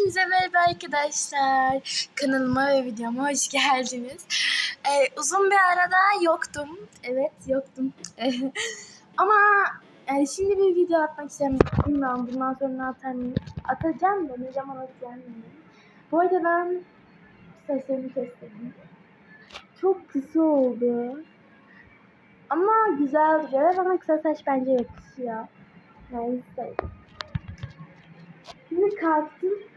Hepinize merhaba arkadaşlar. Kanalıma ve videoma hoş geldiniz. Ee, uzun bir arada yoktum. Evet yoktum. Ama yani şimdi bir video atmak istemiyorum. Bilmiyorum bundan sonra ne atar mıyım? Atacağım da ne zaman atacağım. Bu arada ben saçlarımı kestirdim. Çok kısa oldu. Ama güzel duruyor. Bana kısa saç bence yakışıyor. Neyse. Şimdi kalktım.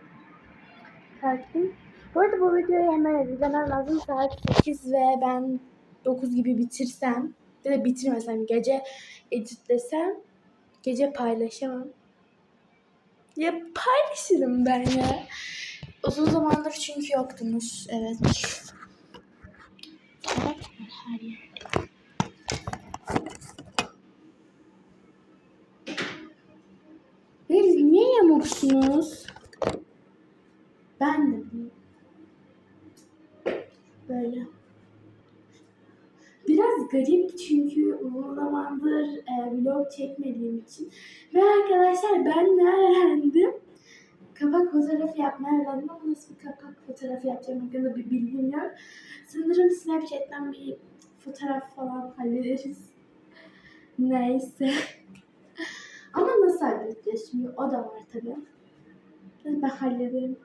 Kalktım. Bu arada bu videoyu hemen editlemem lazım. Saat 8 ve ben 9 gibi bitirsem ya da bitirmesem gece editlesem gece paylaşamam. Ya paylaşırım ben ya. Uzun zamandır çünkü yoktunuz. Evet. Bak her yer. Siz niye yamuksunuz? Çekmediğim için. Ve arkadaşlar ben ne öğrendim? Kapak fotoğrafı yapmayı öğrendim ama nasıl bir kapak fotoğrafı yapacağım hakkında bir bilgim yok. Sanırım Snapchat'ten bir fotoğraf falan hallederiz. Neyse. Ama nasıl halledeceğiz şimdi? O da var tabii. Ben hallederim.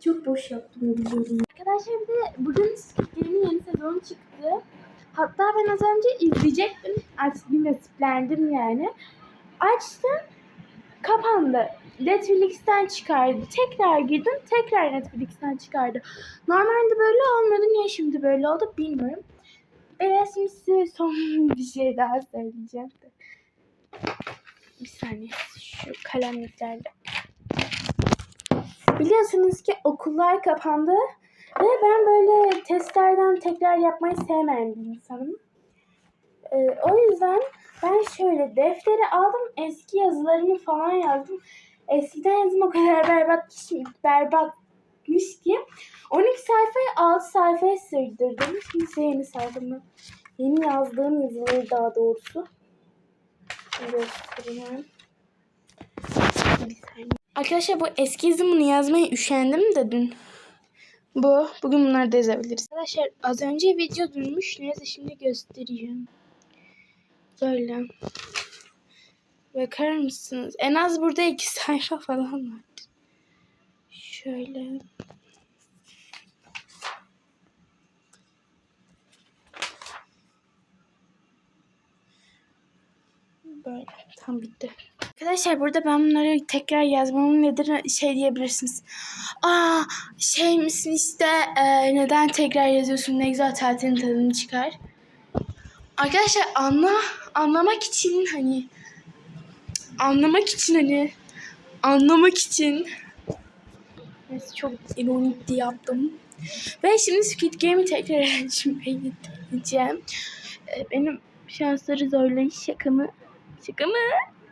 Çok boş yaptım videoyu. Arkadaşlar bir de bugün Squid yeni sezonu çıktı. Hatta ben az önce izleyecektim. Nasiplendim yani. Açtım. Kapandı. Netflix'ten çıkardı. Tekrar girdim. Tekrar Netflix'ten çıkardı. Normalde böyle olmadı. Niye şimdi böyle oldu bilmiyorum. Ben şimdi size son bir şey daha söyleyeceğim. Bir saniye şu kalemliklerle. Biliyorsunuz ki okullar kapandı ve ben böyle testlerden tekrar yapmayı sevmeyen bir insanım. Ee, o yüzden ben şöyle defteri aldım eski yazılarımı falan yazdım. Eskiden yazım o kadar berbatmış, berbatmış ki 12 sayfayı 6 sayfaya sığdırdım. Şimdi yeni sayfamı, yeni yazdığım yazıları daha doğrusu göstereyim. Arkadaşlar bu eski yazımını yazmaya üşendim de dün. Bu. Bugün bunları da yazabiliriz. Arkadaşlar az önce video durmuş. Neyse şimdi göstereceğim. Böyle. Bakar mısınız? En az burada iki sayfa falan var. Şöyle. Böyle. Tam bitti. Arkadaşlar burada ben bunları tekrar yazmamın nedir şey diyebilirsiniz. Aa şey misin işte e, neden tekrar yazıyorsun ne güzel tatilin tadını çıkar. Arkadaşlar anla anlamak için hani anlamak için hani anlamak için Neyse çok ironik diye yaptım. Ve şimdi Squid Game'i tekrar açmayı deneyeceğim. E, benim şansları zorlayış şaka mı? Şaka mı?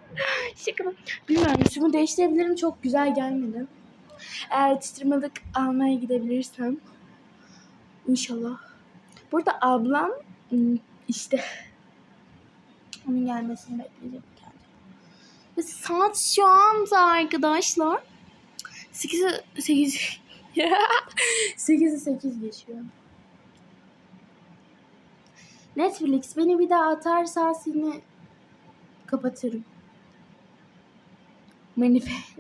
Şaka mı? Bilmiyorum. Şunu değiştirebilirim. Çok güzel gelmedi. Eğer titremelik almaya gidebilirsem. İnşallah. Burada ablam ım, işte onun gelmesini bekleyeceğim. Ve saat şu anda arkadaşlar 8'e 8 8'e 8 geçiyor. Netflix beni bir daha atarsa seni kapatırım. Manifest.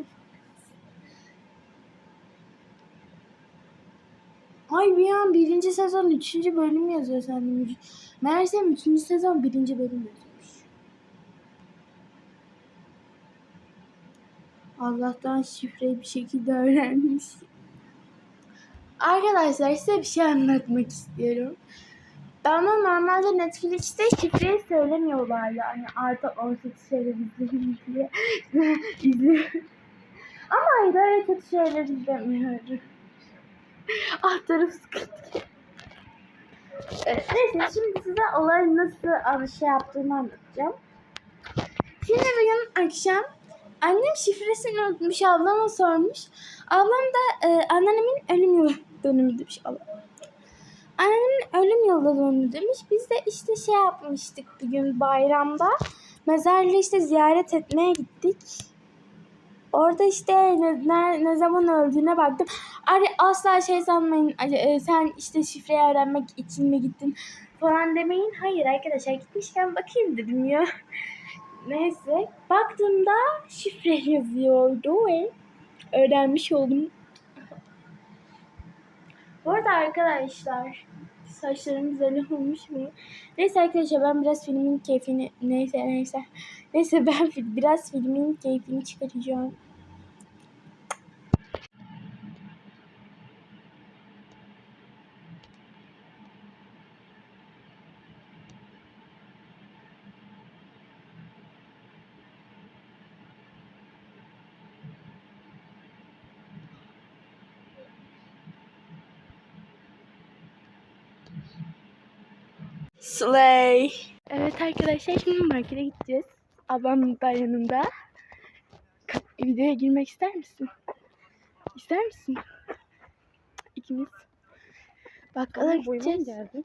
Ay bir birinci sezon üçüncü bölüm yazıyor sandım. Meğersem üçüncü sezon birinci bölüm yazıyormuş. Allah'tan şifreyi bir şekilde öğrenmiş. Arkadaşlar size bir şey anlatmak istiyorum. Bana normalde Netflix'te şifreyi söylemiyorlar yani artı 18 şeyler izleyin diye. Ama hayır öyle kötü şeyler izlemiyorum. ah tarafı sıkıntı. Evet, neyse şimdi size olayın nasıl şey yaptığımı anlatacağım. Şimdi bugün akşam annem şifresini unutmuş ablama sormuş. Ablam da e, anneannemin ölüm yılı dönümü demiş ablam. Annemin ölüm yıl dönümü demiş. Biz de işte şey yapmıştık bugün bayramda. Mezarlığı işte ziyaret etmeye gittik. Orada işte ne, ne, zaman öldüğüne baktım. Asla şey sanmayın. "Ay, e, Sen işte şifreyi öğrenmek için mi gittin falan demeyin. Hayır arkadaşlar gitmişken bakayım dedim ya. Neyse. Baktığımda şifre yazıyordu ve öğrenmiş oldum. Bu arada arkadaşlar saçlarım güzel olmuş mu? Neyse arkadaşlar ben biraz filmin keyfini neyse neyse. Neyse ben biraz filmin keyfini çıkaracağım. Slay. Evet arkadaşlar şimdi markete gideceğiz. Ablam da yanımda. Videoya girmek ister misin? İster misin? İkimiz. Bakkala gideceğiz. geldi.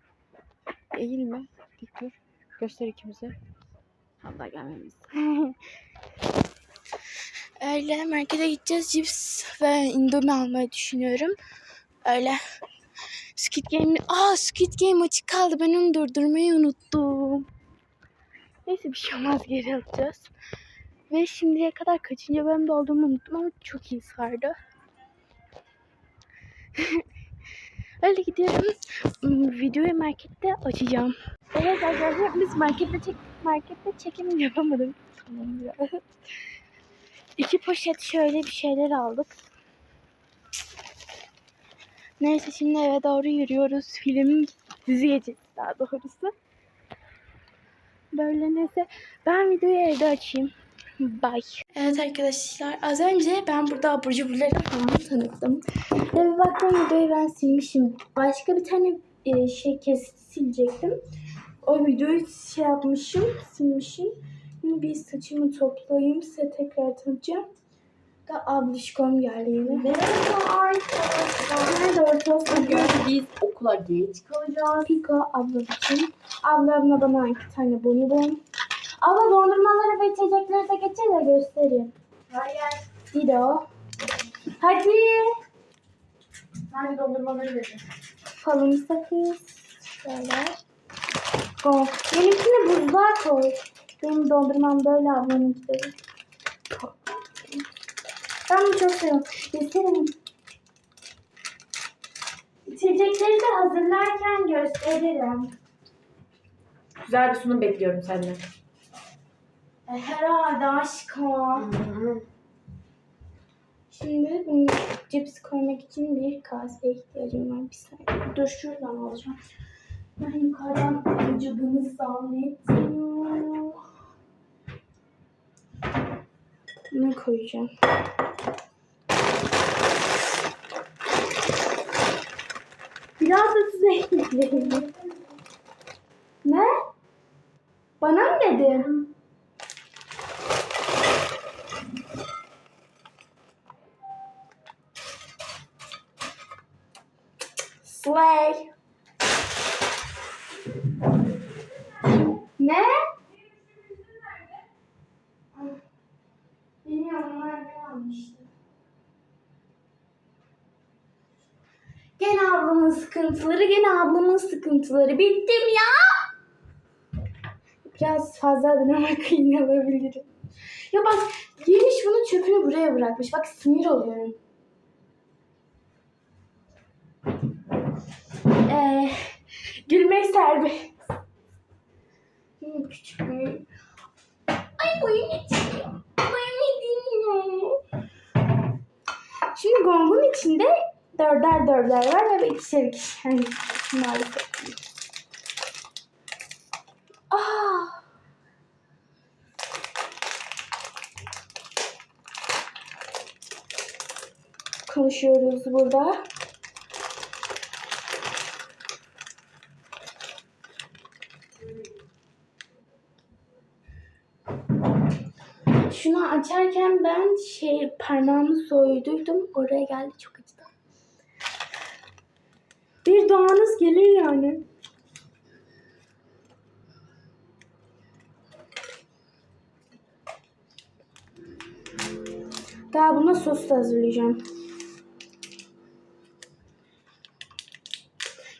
Eğilme. Dik dur. Göster ikimize. Allah gelmemiz. Öyle markete gideceğiz. Cips ve indomie almayı düşünüyorum. Öyle. Squid Game... Aa Squid Game açık kaldı. Ben onu durdurmayı unuttum. Neyse bir şey olmaz geri alacağız. Ve şimdiye kadar kaçıncı bölümde olduğumu unuttum ama çok iyi sardı. Öyle gidiyorum. Hmm, Videoyu markette açacağım. Evet arkadaşlar biz markette çek markette çekim yapamadım. Tamam ya. İki poşet şöyle bir şeyler aldık. Neyse şimdi eve doğru yürüyoruz. Film dizi daha doğrusu. Böyle neyse ben videoyu evde açayım. Bye. Evet arkadaşlar az önce ben burada abur cuburları falan tanıttım. Ve bir baktım videoyu ben silmişim. Başka bir tane e, şey kesit silecektim. O videoyu şey yapmışım, silmişim. Şimdi bir saçımı toplayayım size tekrar tanıtacağım. Da ablişkom geldi yine. Merhaba arkadaşlar. Orta Bugün biz okula geç kalacağız. Piko abla için. Ablamla bana iki tane bonibon. Abla dondurmaları ve içecekleri de getir de göstereyim. Hayır. Dido. Hadi. Hadi dondurmaları verin. Falın sakız. Şöyle. Go. Benimkine buzluğa koy. Benim dondurmam böyle ablamınki de. Ben bunu çok seviyorum. Göstereyim. İçecekleri de hazırlarken gösteririm. Güzel bir sunum bekliyorum senden. E, herhalde aşkım. Şimdi bunu cips koymak için bir kaseye ihtiyacım var. Bir saniye. Dur şuradan alacağım. Ben yukarıdan vücudumu zannettim. Bunu koyacağım. Biraz da size ekleyelim. Ne? Bana mı dedin? Slay. Ne? Bilmiyorum nerede almıştı. Gene ablamın sıkıntıları, gene ablamın sıkıntıları. Bittim ya. Biraz fazla adına kıyın alabilirim. Ya bak yemiş bunu çöpünü buraya bırakmış. Bak sinir oluyorum. Ee, gülmek serbest. Küçük bir... Ay oyun içiyor. Oyun ediniyor. Şimdi gongun içinde dörder dörder var ve ikişer ikişer maalesef. Aa! Konuşuyoruz burada. Şunu açarken ben şey parmağımı soyduydum. Oraya geldi çok acıdı. Bir doğanız gelir yani. Daha buna sos da hazırlayacağım.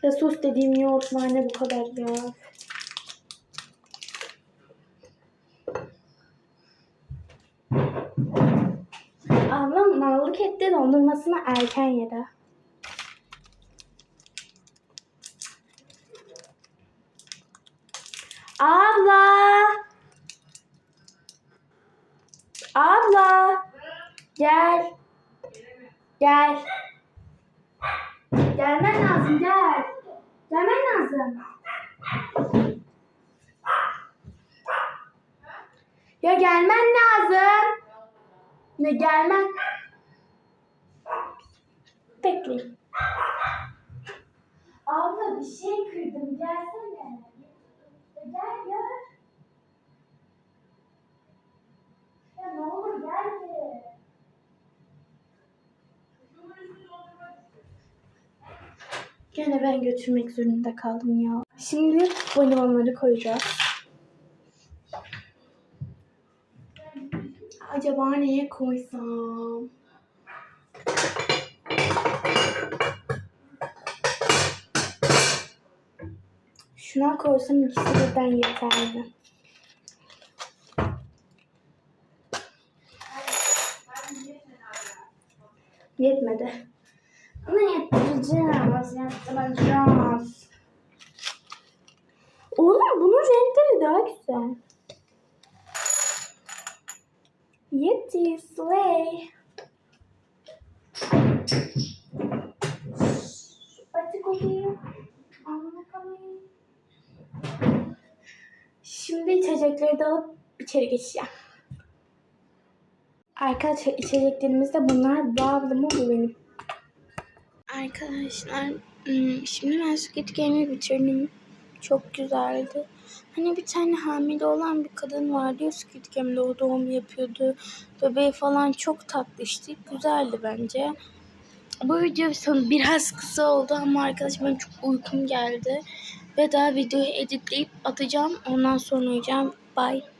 Ya sos dediğim yoğurt nane bu kadar ya. Ablam mallık etti dondurmasını erken yedi. Abla! Abla! Gel. Gel. Gelmen lazım gel. Gelmen lazım. Ya gelmen lazım. Ne gelmen? Bekleyin. Abla bir şey kırdım. Gelsene. Gel gel. Ya ne olur gel de. Gene ben götürmek zorunda kaldım ya. Şimdi bonibonları koyacağız. Acaba neye koysam? Şuna koysam ikisi birden yeterli. Yetmedi. Yettireceğiz. Oğlum bunun renkleri daha güzel. Yeti, slay. Anlatalım. Şimdi içecekleri de alıp içeri geçeceğim. Arkadaşlar içeceklerimiz de bunlar. Bu ablamın bu benim. Arkadaşlar şimdi ben Squid Game'i bitirdim. Çok güzeldi. Hani bir tane hamile olan bir kadın vardı ya Squid Game'de o doğum yapıyordu. Bebeği falan çok tatlı işte. Güzeldi bence. Bu video biraz kısa oldu ama arkadaşlar benim çok uykum geldi. Ve daha videoyu editleyip atacağım. Ondan sonra uyuyacağım. Bye.